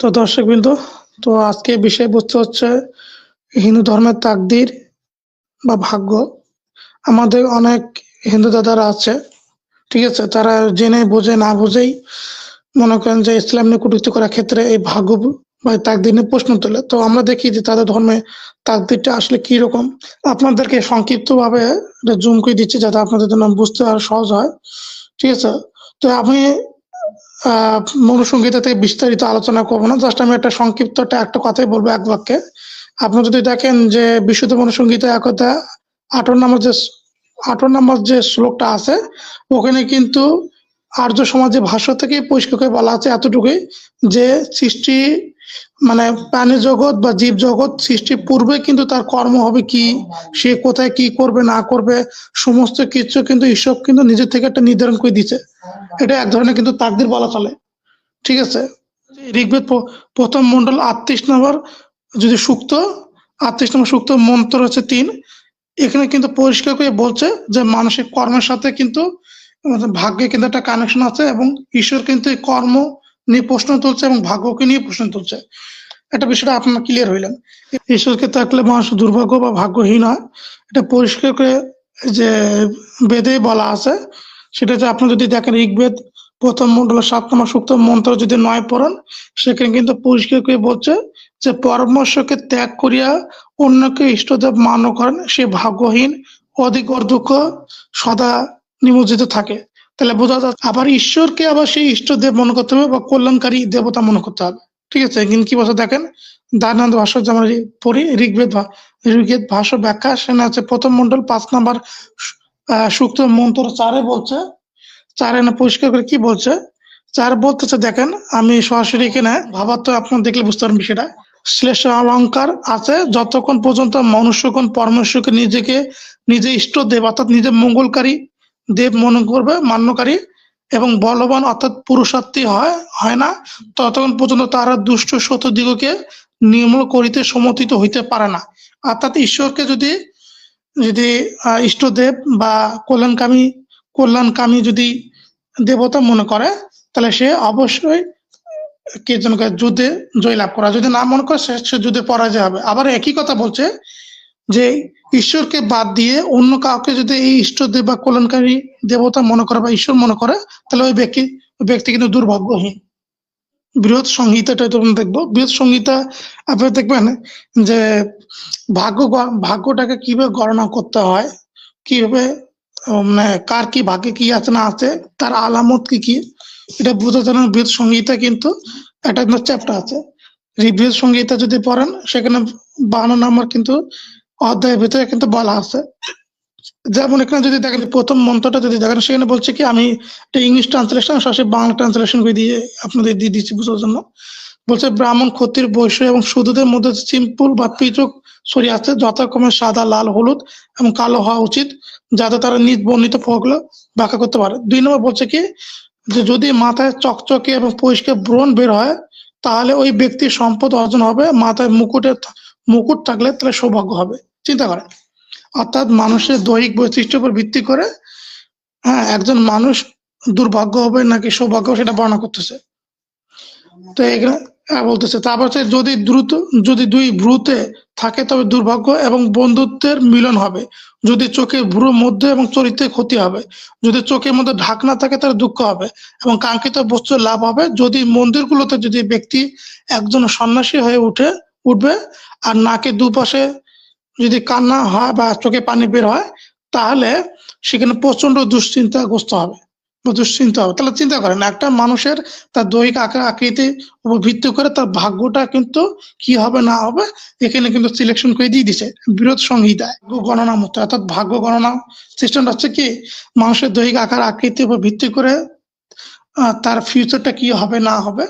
তো দর্শকবৃন্দ তো আজকে বিষয়বস্তু হচ্ছে হিন্দু ধর্মের তাকদির বা ভাগ্য। আমাদের অনেক হিন্দু দাদারা আছে, ঠিক আছে? তারা জেনে বুঝে না বুঝেই মনে করেন যে ইসলাম নিয়ে কটূক্তি করার ক্ষেত্রে এই ভাগ্য বা তাকদির নিয়ে প্রশ্ন তোলে। তো আমরা দেখি যে তাদের ধর্মে তাকদিরটা আসলে কি রকম। আপনাদেরকে সংক্ষিপ্ত ভাবে জুম করে দিচ্ছি যাতে আপনাদের জন্য বুঝতে আরও সহজ হয়, ঠিক আছে? তো আমি আহ মনুসংগীতা থেকে বিস্তারিত আলোচনা করব না। জাস্ট আমি একটা সংক্ষিপ্ত একটা কথাই বলব এক বাক্যে। আপনি যদি দেখেন যে বিশুদ্ধ মনুসংগীতা একতা আঠারো নম্বর যে আঠারো নম্বর যে শ্লোকটা আছে, ওখানে কিন্তু আর্য সমাজে ভাষা থেকে পরিষ্কার করে বলা আছে এতটুকুই যে সৃষ্টি মানে প্রাণী জগৎ বা জীব জগৎ সৃষ্টির পূর্বে কিন্তু তার কর্ম হবে কি? সে কোথায় কি করবে, না করবে? সমস্ত কিছু কিন্তু ঈশ্বর কিন্তু নিজের থেকে একটা নির্ধারণ করে দিচ্ছে এটা এক ধরনের কিন্তু তাকদির বলা চলে। ঠিক আছে? ঋগ্বেদ প্রথম মন্ডল আটত্রিশ নম্বর যদি সুক্ত, আটত্রিশ নম্বর সুক্ত মন্ত্র হচ্ছে তিন। এখানে কিন্তু পরিষ্কার করে বলছে যে মানসিক কর্মের সাথে কিন্তু ভাগ্যে কিন্তু একটা কানেকশন আছে এবং ঈশ্বর কিন্তু কর্ম নিয়ে প্রশ্ন তুলছে এবং ভাগ্যকে নিয়ে প্রশ্ন তুলছে। একটা বিষয়টা আপনার ক্লিয়ার হইলেন ঈশ্বরকে থাকলে মানুষ দুর্ভাগ্য বা ভাগ্যহীন হয়। এটা পরিষ্কার করে যে বেদে বলা আছে, সেটা যে আপনি যদি দেখেন ঋগ্বেদ প্রথম মন্ডল সাত নম্বর সুক্ত মন্ত্র যদি নয় পড়েন, সেখানে কিন্তু পরিষ্কার করে বলছে যে পরামর্শকে ত্যাগ করিয়া অন্যকে ইষ্টদেব মান্য করেন, সে ভাগ্যহীন, অধিক দুঃখ সদা নিমজ্জিত থাকে। তাহলে বোঝা যাচ্ছে আবার ঈশ্বরকে আবার সেই ইষ্ট দেব মনে করতে হবে বা কল্যাণকারী দেবতা মনে করতে হবে। ঠিক আছে? কিন্তু কি বলছে দেখেন? দানানন্দ ভাষ্য যেমন পড়ি, ঋগ্বেদ ঋগ্বেদ ভাষ্য ব্যাখ্যা, সেখানে আছে প্রথম মন্ডল পাঁচ নাম্বার সূক্ত মন্ত্র চারে বলছে। চারে না পরিষ্কার করে কি বলছে? চার বলতেছে, দেখেন, আমি সরাসরি এখানে ভাবার তো আপনার দেখলে বুঝতে পারবেন বিষয়টা। শ্লেষ অলঙ্কার আছে, যতক্ষণ পর্যন্ত মনুষ্যগণ পরমেশ্বরকে নিজেকে নিজে ইষ্ট দেব অর্থাৎ নিজের মঙ্গলকারী দেব মনে করবে, মান্যকারী এবং বলবান অর্থাৎ পুরুষার্থী হয় হয় না। ততক্ষণ পর্যন্ত তারা দুষ্ট শত দিগকে নির্মূল করিতে সমর্থিত হইতে পারে না। অর্থাৎ ঈশ্বরকে যদি যদি ইষ্টদেব বা কল্যাণকামী কল্যাণকামী যদি দেবতা মনে করে, তাহলে সে অবশ্যই কে যুদ্ধে জয়লাভ করা। যদি না মনে করে সে যুদ্ধে পরাজয় হবে। আবার একই কথা বলছে যে ঈশ্বরকে বাদ দিয়ে অন্য কাউকে যদি এই ইষ্টদেব বা কল্যাণকারী দেবতা মনে করে বা ঈশ্বর মনে করে, তাহলে ওই ব্যক্তি ব্যক্তি কিন্তু দুর্ভাগ্যহীন। বৃহৎ সংহিতাটা তখন দেখব। বৃহৎ সংহিতা আপনি দেখবেন যে ভাগ্য ভাগ্যটাকে কীভাবে গণনা করতে হয়, কীভাবে মানে কার কি ভাগ্যে কি আছে না আছে, তার আলামত কি কি, এটা বোঝার জন্য বৃহৎ সংহিতা কিন্তু একটা চ্যাপ্টার আছে। বৃহৎ সংহিতা যদি পড়েন, সেখানে বান্ন নম্বর কিন্তু অধ্যায়ের ভিতরে কিন্তু বলা আছে। যেমন এখানে যদি দেখেন প্রথম মন্ত্রটা যদি দেখেন, সেখানে বলছে কি, আমি ইংলিশ ট্রান্সলেশন সরাসরি বাংলা ট্রান্সলেশন করে দিয়ে আপনাদের দিয়ে দিচ্ছি বুঝার জন্য। বলছে, ব্রাহ্মণ ক্ষত্রির বৈশ্য এবং শুধুদের মধ্যে সিম্পল বা পৃথক ছড়ি আছে, যথাক্রমে সাদা, লাল, হলুদ এবং কালো হওয়া উচিত, যাতে তারা নিজ বর্ণিত ফলগুলো ব্যাখ্যা করতে পারে। দুই নম্বর বলছে কি, যে যদি মাথায় চকচকে এবং পরিষ্কার ব্রণ বের হয়, তাহলে ওই ব্যক্তির সম্পদ অর্জন হবে, মাথায় মুকুটের মুকুট থাকলে তাহলে সৌভাগ্য হবে। চিন্তা করে। অর্থাৎ মানুষের দৈহিক বৈশিষ্ট্যের উপর ভিত্তি করে হ্যাঁ একজন মানুষ দুর্ভাগ্য হবে নাকি সৌভাগ্য সেটা বর্ণনা করতেছে। তো এখানে হ্যাঁ, বলতেছে। তারপর যদি দ্রুত যদি দুই ভ্রুতে থাকে তবে দুর্ভাগ্য এবং বন্ধুত্বের মিলন হবে। যদি চোখে ভ্রুর মধ্যে এবং চরিত্রে ক্ষতি হবে। যদি চোখের মধ্যে ঢাকনা থাকে তাহলে দুঃখ হবে এবং কাঙ্ক্ষিত বস্তু লাভ হবে। যদি মন্দিরগুলোতে যদি ব্যক্তি একজন সন্ন্যাসী হয়ে উঠে উঠবে আর নাকে দুপাশে যদি কান্না হয় বা চোখে পানি বের হয়, তাহলে সেখানে প্রচণ্ড দুশ্চিন্তাগ্রস্ত হবে। বা দুশ্চিন্তা হবে। তাহলে চিন্তা করেন, একটা মানুষের তার দৈহিক আকার, আকৃতি উপর ভিত্তি করে তার ভাগ্যটা কিন্তু কি হবে, না হবে, এখানে কিন্তু সিলেকশন করে দিয়ে দিছে। বিরোধ সংহিতায়। ভাগ্য গণনা মতো। অর্থাৎ ভাগ্য গণনা সিস্টেমটা হচ্ছে কি, মানুষের দৈহিক আকার আকৃতির উপর ভিত্তি করে তার ফিউচারটা কি হবে, না হবে,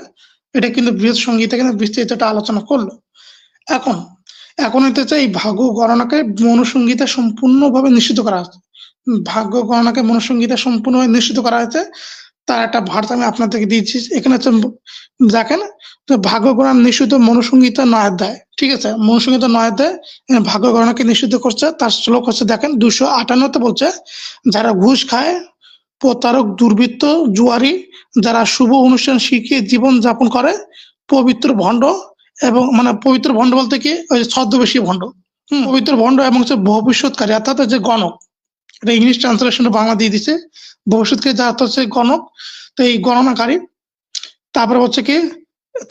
এটা কিন্তু বৃহৎ সংগীতা কিন্তু বিস্তারিত একটা আলোচনা করল। এখন এখন হইতেছে এই ভাগ্য গণনাকে মনুসংগীতে সম্পূর্ণভাবে নিশ্চিত করা হচ্ছে। ভাগ্য গণনাকে মনুসংগীতে সম্পূর্ণভাবে নিশ্চিত করা হয়েছে। তার একটা ভারত আমি আপনাদেরকে দিয়েছি। এখানে হচ্ছে দেখেন, তো ভাগ্য গণনা নিশ্চিত মনুসংগীতা নয় অধ্যায়, ঠিক আছে? মনুসংগীতা নয় অধ্যায় ভাগ্য গণনাকে নিশ্চিত করছে। তার শ্লোক হচ্ছে দেখেন, দুশো আটান্নতে বলছে, যারা ঘুষ খায়, প্রতারক, দুর্বৃত্ত, জুয়ারি, যারা শুভ অনুষ্ঠান শিখিয়ে জীবন যাপন করে, পবিত্র ভণ্ড এবং মানে পবিত্র ভণ্ড বলতে কি? ওই ছদ্মবেশী ভণ্ড। পবিত্র ভণ্ড এবং হচ্ছে ভবিষ্যৎকারী, অর্থাৎ যে গণক। এটা ইংলিশ ট্রান্সলেশন বাংলা দিয়ে দিছে। ভবিষ্যৎকারী যার অর্থ হচ্ছে গণক। তো এই গণনাকারী, তারপরে হচ্ছে কি?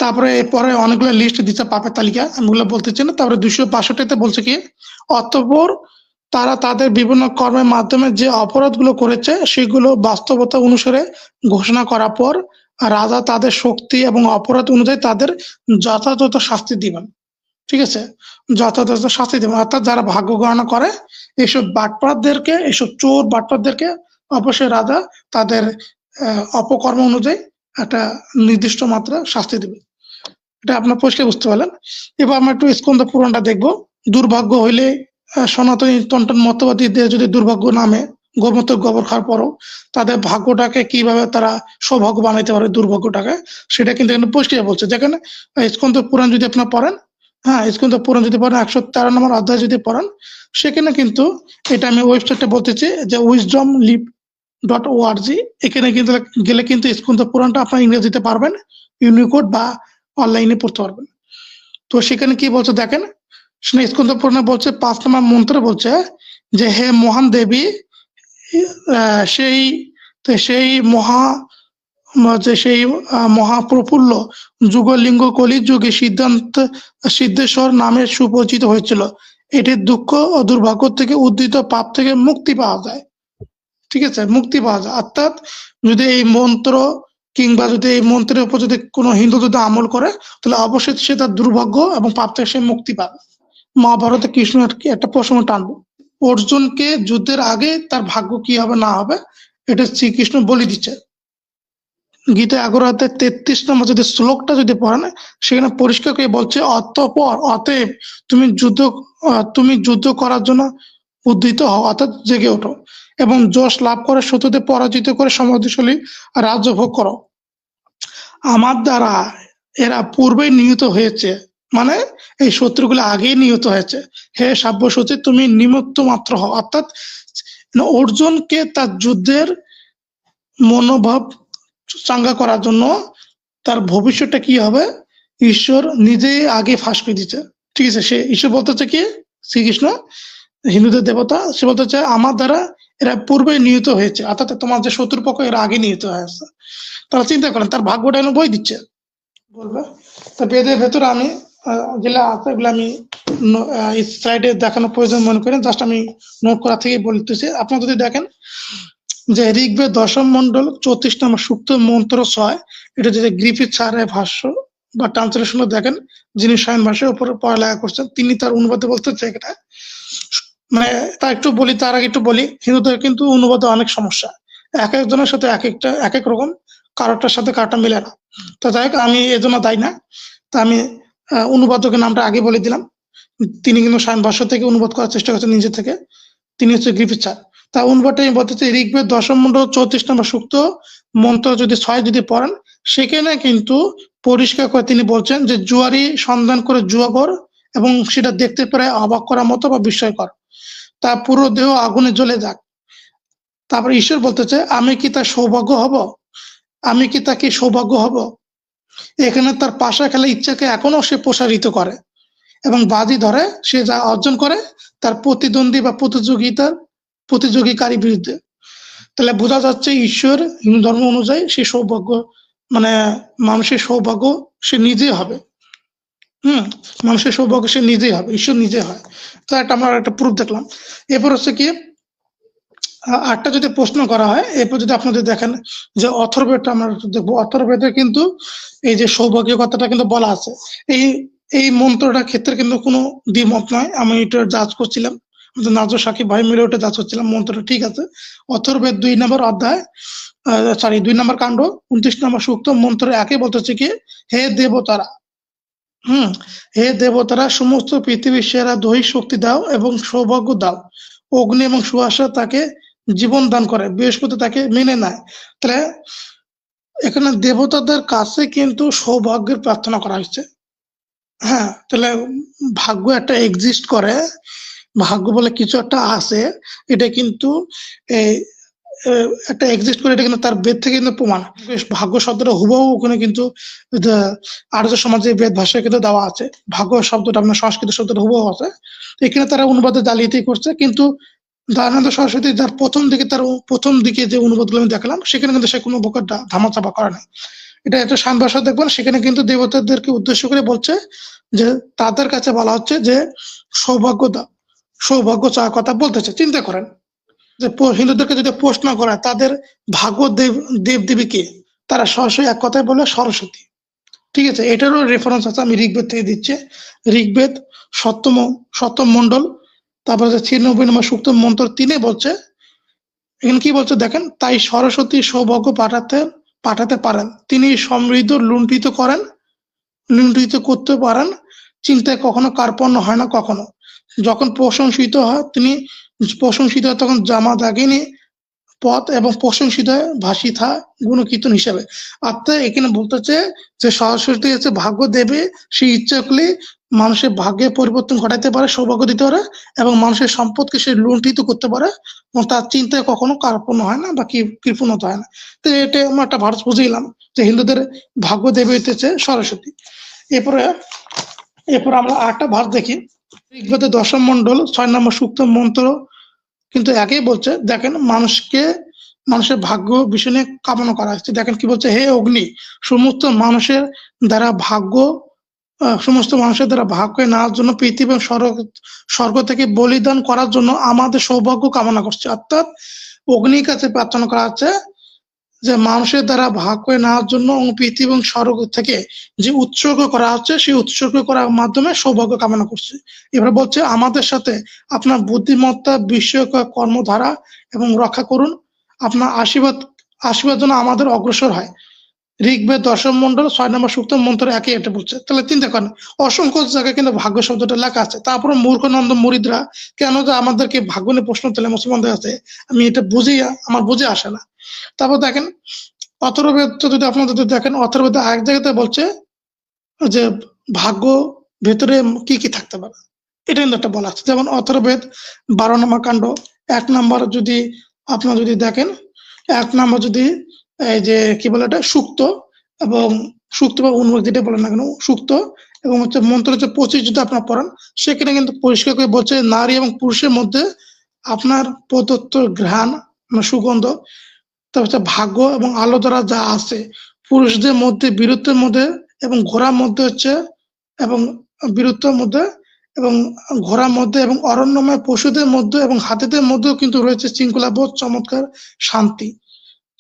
তারপরে পরে অনেকগুলো লিস্ট দিচ্ছে পাপের তালিকা। আমি ওগুলো বলতে চাই না। তারপরে দুশো বাষট্টিতে বলছে কি? অতঃপর তারা তাদের বিভিন্ন কর্মের মাধ্যমে যে অপরাধগুলো করেছে, সেগুলো বাস্তবতা অনুসারে ঘোষণা করার পর রাজা তাদের শক্তি এবং অপরাধ অনুযায়ী তাদের যথাযথ শাস্তি দিবেন। ঠিক আছে? যথাযথ শাস্তি দিবেন। অর্থাৎ যারা ভাগ্য গণনা করে, এইসব বাটপারদেরকে, এইসব চোর বাটপারদেরকে অবশ্যই রাজা তাদের অপকর্ম অনুযায়ী একটা নির্দিষ্ট মাত্রা শাস্তি দেবে। এটা আপনার পরিষ্কার বুঝতে পারলেন। এবার আমরা একটু স্কন্দ পুরাণটা দেখব। দুর্ভাগ্য হইলে সনাতনী টন্টন মতবাদীদের যদি দুর্ভাগ্য নামে গোমূত্র গোবর খাওয়ার পরও তাদের ভাগ্যটাকে কীভাবে তারা সৌভাগ্য বানাইতে পারে, দুর্ভাগ্যটাকে, সেটা কিন্তু এখানে পরিষ্কার বলছে। যেখানে স্কন্দ পুরাণ যদি আপনার পড়েন হ্যাঁ স্কন্দ পুরাণ যদি পড়েন, একশো তেরো নম্বর অধ্যায় যদি পড়েন, সেখানে কিন্তু এটা আমি ওয়েবসাইটে বলতেছি যে wisdom leap dot o org এখানে কিন্তু গেলে কিন্তু স্কন্দ পুরাণটা আপনার ইংরেজিতে পারবেন, ইউনিকোড বা অনলাইনে পড়তে পারবেন। তো সেখানে কি বলছে দেখেন সেখানে স্কন্দ পুরাণে বলছে, পাঁচ নম্বর মন্ত্রে বলছে যে, হে মহান দেবী সেই সেই মহা যে সেই মহাপ্রফুল্ল যুগলিঙ্গ কলি যুগে সিদ্ধান্ত, সিদ্ধেশ্বর নামে সুপরিচিত হয়েছিল। এটি দুঃখ ও দুর্ভাগ্য থেকে উদ্ধৃত পাপ থেকে মুক্তি পাওয়া যায়। ঠিক আছে? মুক্তি পাওয়া যায়। অর্থাৎ যদি এই মন্ত্র কিংবা যদি এই মন্ত্রের উপর যদি কোনো হিন্দু যদি আমল করে, তাহলে অবশ্যই সে তার দুর্ভাগ্য এবং পাপ থেকে সে মুক্তি পাবে। মহাভারতে কৃষ্ণ একটা প্রসঙ্গ টানবো অর্জুনকে যুদ্ধের আগে তার ভাগ্য কি হবে, না হবে, এটা শ্রীকৃষ্ণ বলে দিচ্ছে। গীতা এগারোতে তেত্রিশ নম্বর যদি শ্লোকটা যদি পড়েন, সেখানে পরিষ্কার করে বলছে, অতঃপর, অতএব তুমি যুদ্ধ তুমি যুদ্ধ করার জন্য উদ্ধৃত হও, অর্থাৎ জেগে ওঠো এবং যশ লাভ করে শত্রুদের পরাজিত করে, সমৃদ্ধশালী রাজ্য ভোগ করো। আমার দ্বারা এরা পূর্বেই নিহত হয়েছে। মানে এই শত্রুগুলো আগেই নিহত হয়েছে। হে সাব্যসূচি, তুমি নিমিত্ত মাত্র হও। অর্থাৎ অর্জুনকে তার যুদ্ধের মনোভাব চাঙ্গা করার জন্য তার ভবিষ্যৎটা কি হবে? ঈশ্বর নিজেই আগে ফাঁস করে দিচ্ছে ঠিক আছে, সে ঈশ্বর হচ্ছে কি? শ্রীকৃষ্ণ, হিন্দুদের দেবতা, সে হচ্ছে আমার দ্বারা এরা পূর্বে নিহত হয়েছে। অর্থাৎ তোমার যে শত্রুপক্ষ, এরা আগে নিহত হয়েছে। তারা চিন্তা করেন, তার ভাগ্যটা এনে বই দিচ্ছে। বলবে, তো বেদের ভেতরে আমি যেগুলো আছে এগুলো আমি স্লাইডে দেখানোর প্রয়োজন মনে করেন। জাস্ট আমি নোট করা থেকে বলতেছি। আপনারা যদি দেখেন যে ঋগ্বেদ দশম মন্ডল চৌত্রিশ নম্বর সুক্ত মন্ত্র ছয়, এটা যদি গ্রিফিথ স্যারের ভাষ্য বা ট্রান্সলেশনে দেখেন, যিনি সায়ন ভাষার উপরে পড়ালেখা করছেন, তিনি তার অনুবাদে বলতে এটা মানে তা একটু বলি, তার আগে একটু বলি, হিন্দুদের কিন্তু অনুবাদে অনেক সমস্যা। এক একজনের সাথে এক একটা, এক এক রকম কারোটার সাথে কারোটা মিলে না। তো যাই হোক, আমি এজন্য জন্য দায়ী না। তা আমি অনুবাদকের নামটা আগে বলে দিলাম। তিনি কিন্তু সায়ন ভাষ্য থেকে অনুবাদ করার চেষ্টা করছেন নিজে থেকে। তিনি হচ্ছে গ্রিফিথ স্যার। তা অনুবাদটা আমি বলতে চাই, ঋগ্বেদ দশম মন্ডল চৌত্রিশ নম্বর সুক্ত মন্ত্র যদি ছয় যদি পড়েন, সেখানে কিন্তু পরিষ্কার করে তিনি বলছেন যে জুয়ারি সন্ধান করে জুয়াঘর এবং সেটা দেখতে পারে অবাক করার মতো বা বিস্ময়কর। তার পুরো দেহ আগুনে জ্বলে যাক। তারপর ঈশ্বর বলতেছে, আমি কি তার সৌভাগ্য হব? আমি কি তাকে সৌভাগ্য হব? এখানে তার পাশা খেলা ইচ্ছাকে এখনও সে প্রসারিত করে এবং বাজি ধরে সে যা অর্জন করে তার প্রতিদ্বন্দ্বী বা প্রতিযোগিতার প্রতিযোগীকারী বিরুদ্ধে। তাহলে বোঝা যাচ্ছে ঈশ্বর হিন্দু ধর্ম অনুযায়ী সে সৌভাগ্য মানে মানুষের সৌভাগ্য সে নিজে হবে। হম, মানুষের সৌভাগ্য সে নিজেই হবে, ঈশ্বর নিজে হয়। তো একটা আমরা একটা প্রুফ দেখলাম। এরপর হচ্ছে কি আ- আরেকটা যদি প্রশ্ন করা হয়, এরপর যদি আপনাদের দেখেন যে অথর্বেদটা আমরা দেখব। অথর্বেদে কিন্তু এই যে সৌভাগ্য কথাটা কিন্তু বলা আছে। এই এই মন্ত্রটার ক্ষেত্রে কিন্তু কোনো দ্বিমত নয়। আমি এটা জাজ করছিলাম। নাজর সাকিব ভাই মিলে ওটা জাজ করছিলাম। মন্ত্রটা ঠিক আছে। অথর্বেদ দুই নম্বর অধ্যায় সরি দুই নম্বর কাণ্ড, উনত্রিশ নম্বর সূক্ত মন্ত্র একে বলতেছে কি, হে দেবতারা, হুম, হে দেবতারা, সমস্ত পৃথিবীর সেরা দৈহিক শক্তি দাও এবং সৌভাগ্য দাও। অগ্নি এবং সুয়াসা তাকে জীবন দান করে, বৃহস্পতি তাকে মেনে নেয়। তাহলে এখানে দেবতাদের কাছে কিন্তু সৌভাগ্যের প্রার্থনা করা হয়েছে। হ্যাঁ তাহলে ভাগ্য একটা এক্সিস্ট করে। ভাগ্য বলে কিছু একটা আছে, এটা কিন্তু এই একটা এক্সিস্ট করে, এটা কিন্তু তার বেদ থেকে কিন্তু প্রমাণ। ভাগ্য শব্দটা হুবহু ওখানে কিন্তু আর্য সমাজে বেদ ভাষায় কিন্তু দেওয়া আছে। ভাগ্য শব্দটা আপনার সংস্কৃত শব্দটা হুবহু আছে। এখানে তারা অনুবাদে জালিয়াতি করছে, কিন্তু দয়ানন্দ সরস্বতী যার প্রথম দিকে, তার প্রথম দিকে যে অনুবাদগুলো আমি দেখলাম, সেখানে কিন্তু সে কোনো প্রকার ধামাচাপা করে নাই। এটা একটা শান ভাষা দেখবেন, সেখানে কিন্তু দেবতাদেরকে উদ্দেশ্য করে বলছে যে, তাদের কাছে বলা হচ্ছে যে সৌভাগ্যতা সৌভাগ্য চাওয়ার কথা বলতেছে। চিন্তা করেন যে হিন্দুদেরকে যদি প্রশ্ন করা, তাদের ভাগ্য দেব দেব দেবী কে? তারা সরাসরি এক কথায় বলে সরস্বতী। ঠিক আছে, এটারও রেফারেন্স আছে, আমি ঋগ্বেদ থেকে দিচ্ছি। ঋগ্বেদ সপ্তম সপ্তম মন্ডল তারপরে যে ছিন্নব্বই নম্বর সুক্ত মন্ত্র তিনে বলছে, এখানে কি বলছে দেখেন, তাই সরস্বতী সৌভাগ্য পাঠাতে পাঠাতে পারেন। তিনি সমৃদ্ধ, লুণ্ঠিত করেন, লুণ্ঠিত করতে পারেন, চিন্তায় কখনো কার্পণ্য হয় না কখনো। যখন প্রশংসিত হয়, তিনি প্রশংসিত হয়, তখন জামা দাগিনী পথ এবং প্রশংসিত হয় ভাষিতা গুণকীর্তন হিসাবে। অর্থাৎ এখানে বলতেছে যে, সরস্বতী হচ্ছে ভাগ্য দেবে সেই ইচ্ছা করলে মানুষের ভাগ্যে পরিবর্তন ঘটাইতে পারে, সৌভাগ্য দিতে পারে এবং মানুষের সম্পদকে সে লুণ্ঠিত করতে পারে এবং তার চিন্তায় কখনো কার্পণ্য হয় না বা কি কৃপণতা হয় না। তো এটা আমরা একটা ভারত বুঝিলাম যে হিন্দুদের ভাগ্য দেবী হইতেছে সরস্বতী। এরপরে, এরপর আমরা আরেকটা ভারত দেখি। দশম মন্ডল ছয় নম্বর সূক্ত মন্ত্র কিন্তু একই বলছে, দেখেন মানুষকে, মানুষের ভাগ্য বিষয় কামনা করা হচ্ছে দেখেন কি বলছে, হে অগ্নি, সমস্ত মানুষের দ্বারা ভাগ্য সমস্ত মানুষের দ্বারা ভাগ্য নেওয়ার জন্য পৃথিবী এবং স্বর্গ স্বর্গ থেকে বলিদান করার জন্য আমাদের সৌভাগ্য কামনা করছে। অর্থাৎ অগ্নির কাছে প্রার্থনা করা হচ্ছে যে মানুষের দ্বারা ভাগ করে নেওয়ার জন্য পৃথিবী এবং স্বর্গ থেকে যে উৎসর্গ করা হচ্ছে, সেই উৎসর্গ করার মাধ্যমে সৌভাগ্য কামনা করছে। এবার বলছে, আমাদের সাথে আপনার বুদ্ধিমত্তা বিষয়ক কর্মধারা এবং রক্ষা করুন। আপনার আশীর্বাদ আশীর্বাদ যেন আমাদের অগ্রসর হয়। ঋগ্বেদ দশম মন্ডল ছয় নম্বর সূক্ত মন্ত্র একই এটা বলছে। তাহলে চিন্তা করেন অসংখ্য জায়গায় কিন্তু ভাগ্য শব্দটা লেখা আছে। তারপরে মূর্খনন্দ মুরিদরা, কেন যে আমাদেরকে ভাগ্য নিয়ে প্রশ্ন তোলে মুসলমানদের আছে, আমি এটা বুঝি আমার বুঝে আসে না। তারপর দেখেন অথর্বেদ যদি আপনারা যদি দেখেন অথর্বেদ এক জায়গাতে বলছে যে ভাগ্য ভেতরে কি কি থাকতে পারে। এটা কিন্তু একটা বলা আছে। যেমন অথর্বেদ বারো নম্বর কাণ্ড, এক নম্বর যদি আপনারা যদি দেখেন, এক নম্বর যদি যে কি বলে এটা সুক্ত এবং সুক্ত বা উন্মুখ যেটা বলেন না কেন, সুক্ত এবং হচ্ছে মন্ত্র হচ্ছে পঁচিশ যদি আপনার পড়েন, সেখানে কিন্তু পরিষ্কার করে বলছে নারী এবং পুরুষের মধ্যে আপনার প্রদত্ত ঘ্রাণ মানে সুগন্ধ, তারপর হচ্ছে ভাগ্য এবং আলো দ্বারা যা আছে, পুরুষদের মধ্যে বীরত্বের মধ্যে এবং ঘোড়ার মধ্যে হচ্ছে এবং বীরত্বের মধ্যে এবং ঘোড়ার মধ্যে এবং অরণ্যময় পশুদের মধ্যে এবং হাতিদের মধ্যেও কিন্তু রয়েছে শৃঙ্খলা বোধ চমৎকার শান্তি।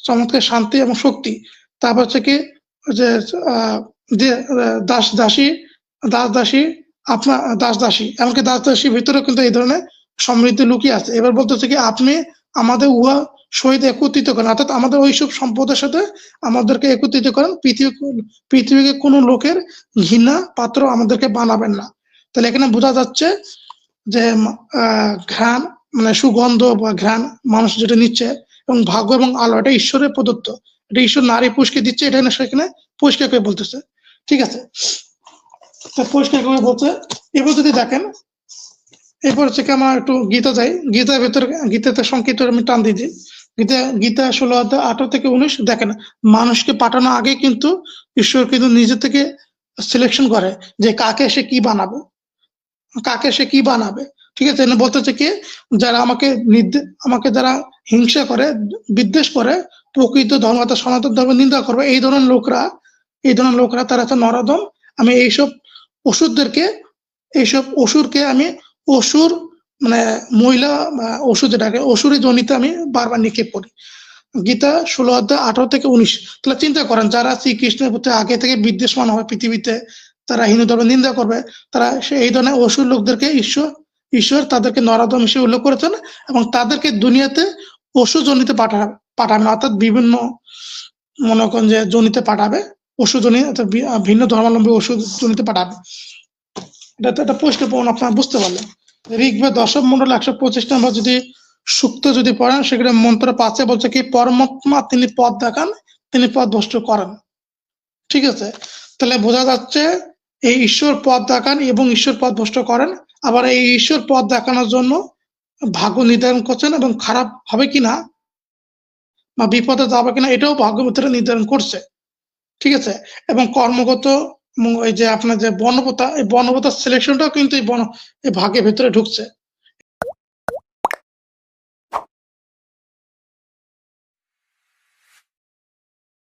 চমৎকার শান্তি এবং শক্তি। তারপর হচ্ছে কি, যে দাস দাসী দাস দাসী আপনার দাস দাসী, এমনকি দাস দাসীর ভিতরেও কিন্তু এই ধরনের সমৃদ্ধি লুকিয়ে আছে। এবার বলতেছে কি, আপনি আমাদের উহা সহিত একত্রিত করেন। অর্থাৎ আমাদের ওইসব সম্পদের সাথে আমাদেরকে একত্রিত করেন। পৃথিবী, পৃথিবীকে কোনো লোকের ঘৃণা পাত্র আমাদেরকে বানাবেন না। তাহলে এখানে বোঝা যাচ্ছে যে ঘ্রাণ মানে সুগন্ধ বা ঘ্রাণ মানুষ যেটা নিচ্ছে এবং ভাগ্য এবং আলো, এটা ঈশ্বরের প্রদত্ত। এটা ঈশ্বর নারী পুরুষকে দিচ্ছে, এটা না সেখানে পরিষ্কার করে বলতেছে। ঠিক আছে? পরিষ্কার করে বলছে এবার যদি দেখেন, এরপর হচ্ছে কি আমরা একটু গীতা যাই। গীতার ভেতরে, গীতাতে সংক্ষিপ্ত আমি টান দিয়ে দিই। গীতা গীতা ষোলো অধ্যায় আঠারো থেকে উনিশ, দেখেন, মানুষকে পাঠানোর আগে কিন্তু ঈশ্বর কিন্তু নিজে থেকে সিলেকশন করে যে কাকে সে কি বানাবে। কাকে সে কি বানাবে। ঠিক আছে? বলতেছে কি, যারা আমাকে আমাকে যারা হিংসা করে, বিদ্বেষ করে, প্রকৃত ধর্ম অর্থাৎ সনাতন ধর্ম নিন্দা করবে, এই ধরনের লোকরা, এই ধরনের লোকরা, তারা হচ্ছে নরাধম। আমি এইসব ওষুধদেরকে এইসব অসুরকে আমি অসুর মানে মহিলা অসুর যেটাকে অসুরি জনিতে আমি বারবার নিক্ষেপ করি। গীতা ষোলো অধ্যায় আঠারো থেকে উনিশ। তাহলে চিন্তা করেন, যারা শ্রীকৃষ্ণের প্রতি আগে থেকে বিদ্বেষমান হয় পৃথিবীতে, তারা হিন্দু ধর্মের নিন্দা করবে, তারা এই ধরনের অসুর লোকদেরকে ঈশ্বর ঈশ্বর তাদেরকে নরাধম হিসেবে উল্লেখ করেছেন এবং তাদেরকে দুনিয়াতে অসুর জনিতে পাঠা পাঠাবেন অর্থাৎ বিভিন্ন মনে করেন যে জনিতে পাঠাবে ওষুধ জনি ভিন্ন ধর্মাবলম্বী ওষুধ জনিতে পাঠাবে। এটা তো একটা পরিষ্কার প্রমাণ আপনারা বুঝতে পারলেন। ঋগ্বেদ দশম মন্ডল একশো পঁচিশ নম্বর যদি সুক্ত যদি পড়েন, সেখানে মন্ত্র পাচ্ছে বলছে কি, পরমাত্মা তিনি পথ দেখান, তিনি পথ ভ্রষ্ট করেন। ঠিক আছে? তাহলে বোঝা যাচ্ছে, এই ঈশ্বর পথ দেখান এবং ঈশ্বর পথ ভ্রষ্ট করেন। আবার এই ঈশ্বর পথ দেখানোর জন্য ভাগ্য নির্ধারণ করছেন এবং খারাপ হবে কিনা বা বিপদে যাবে কিনা, এটাও ভাগ্য ভিতরে নির্ধারণ করছে। ঠিক আছে? এবং কর্মগত এবং এই যে আপনার যে বর্ণপতা এই বর্ণপতার সিলেকশনটাও কিন্তু এই বন, এই ভাগ্যের ভিতরে ঢুকছে।